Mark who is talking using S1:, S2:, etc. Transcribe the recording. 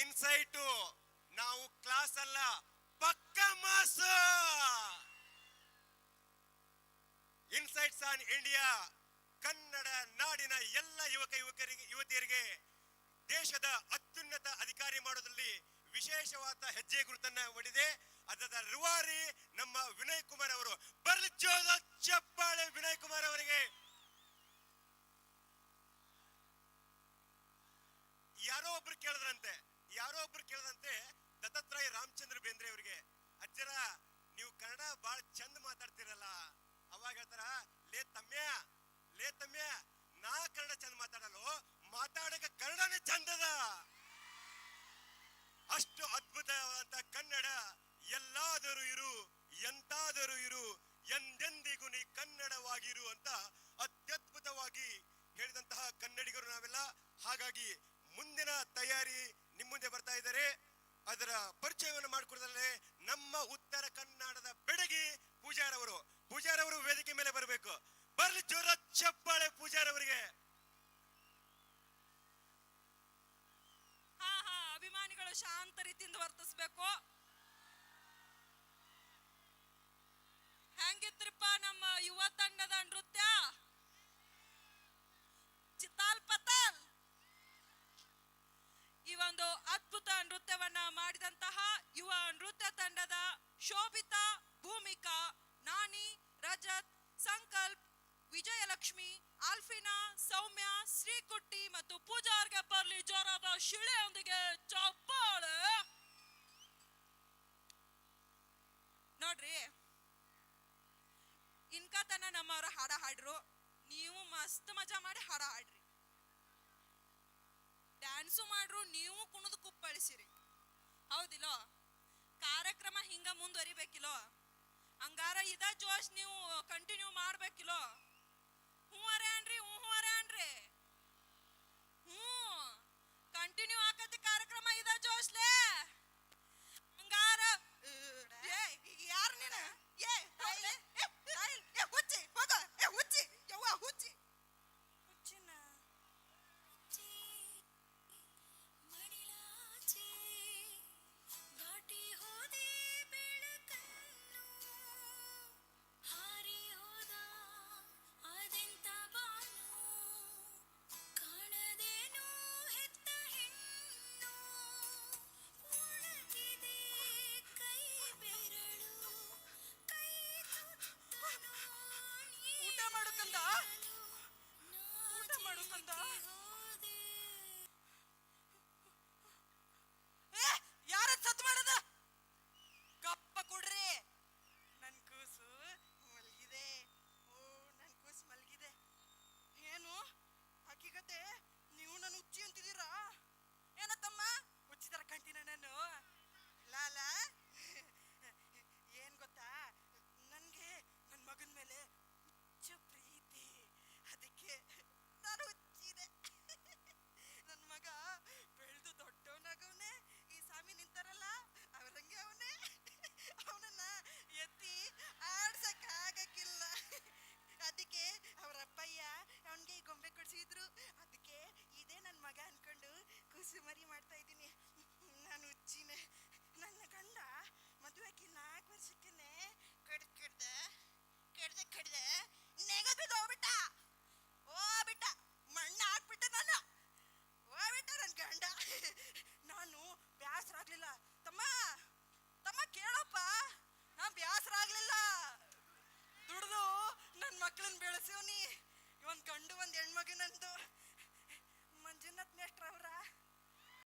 S1: ಇನ್ಸೈಟು ನಾವು ಕ್ಲಾಸ್ ಅಲ್ಲ, ಪಕ್ಕ mass! Insights on India Kannada ನಾಡಿನ ಎಲ್ಲ ಯುವಕ ಯುವಕರಿಗೆ, ಯುವತಿಯರಿಗೆ ದೇಶದ ಅತ್ಯುನ್ನತ ಅಧಿಕಾರಿ ಮಾಡೋದ್ರಲ್ಲಿ ವಿಶೇಷವಾದ ಹೆಜ್ಜೆ ಗುರುತನ್ನ ಒಡಿದೆ, ಅದರ ರೂವಾರಿ ನಮ್ಮ ವಿನಯ್ ಕುಮಾರ್ ಅವರು. ಬರ್ಲಿ ಚಪ್ಪಾಳೆ ವಿನಯ್ ಕುಮಾರ್ ಅವರಿಗೆ. ಒಬ್ರು ಕೇಳಿದ್ರಂತೆ, ಯಾರೋ ಒಬ್ರು ಕೇಳಿದಂತೆ ದತ್ತಾತ್ರೇಯ ರಾಮಚಂದ್ರ ಬೇಂದ್ರೆ ಅವರಿಗೆ, ಅಜ್ಜರ, ನೀವು ಕನ್ನಡ ಬಹಳ ಚಂದ ಮಾತಾಡ್ತಿರಲ್ಲ, ಅವಾಗ ಹೇಳ್ತಾರ, ಲೇ ತಮ್ಮ ಲೇ ತಮ್ಮ ನಾ ಕನ್ನಡ ಚಂದ ಮಾತಾಡಲು ಮಾತಾಡಕ ಕನ್ನಡನೇ ಚಂದದ. ಅಷ್ಟು ಅದ್ಭುತವಾದಂತ ಕನ್ನಡ, ಎಲ್ಲಾದರೂ ಇರು, ಎಂತಾದರೂ ಇರು, ಎಂದೆಂದಿಗೂ ನೀ ಕನ್ನಡವಾಗಿರು ಅಂತ ಅತ್ಯದ್ಭುತವಾಗಿ ಹೇಳಿದಂತಹ ಕನ್ನಡಿಗರು ನಾವೆಲ್ಲ. ಹಾಗಾಗಿ ಮುಂದಿನ ತಯಾರಿ ನಿಮ್ಮ ಮುಂದೆ ಬರ್ತಾ ಇದ್ದಾರೆ. ಅದರ ಪರಿಚಯವನ್ನು ಮಾಡಿಕೊಡದಲ್ಲೇ ನಮ್ಮ ಉತ್ತರ ಕನ್ನಡದ ಬೆಡಗಿ ಪೂಜಾರವರು ಪೂಜಾರವರು ವೇದಿಕೆ ಮೇಲೆ ಬರಬೇಕು. ಬರ್ಲಿ ಜೋರ ಚಪ್ಪಾಳೆ ಪೂಜಾರವರಿಗೆ
S2: ಹಾ ಹಾ, ಅಭಿಮಾನಿಗಳು ಶಾಂತ ರೀತಿಯಿಂದ ವರ್ತಿಸ್ಬೇಕು. ಭೂಮಿಕಾ ನಾನಿ, ರಜತ್, ಸಂಕಲ್ಪ್, ವಿಜಯಲಕ್ಷ್ಮಿ, ಆಲ್ಫಿನಾ, ಸೌಮ್ಯ, ಶ್ರೀಕುಟ್ಟಿ ಮತ್ತು ಪೂಜಾರ್ಗೆ ಬರ್ಲಿ ಜೋರಾದ ಶಿಳೆಯೊಂದಿಗೆ ಚಪ್ಪಾಳೆ. ನೋಡ್ರಿ, ಇನ್ಕ ತನ ನಮ್ಮವ್ರ ಹಾಡ ಹಾಡ್ರು. ನೀವು ಮಸ್ತ್ ಮಜಾ ಮಾಡಿ ಹಾಡ ಹಾಡ್ರಿ. ಡ್ಯಾನ್ಸು ಮಾಡ್ರು, ನೀವು ಕುಣಿದು ಕುಪ್ಪಳಿಸಿರಿ. ಹೌದಿಲ್ಲೋ? ಕಾರ್ಯಕ್ರಮ ಹಿಂಗ ಮುಂದುವರಿಬೇಕಿಲ್ಲೋ? ಹಂಗಾರ ಇದ ಜೋಶ್ ನೀವು ಕಂಟಿನ್ಯೂ ಮಾಡ್ಬೇಕಿಲ್ಲೋ? ಹ್ಞೂ ಅನ್ರಿ ಹ್ಞೂ ಹ್ಞೂ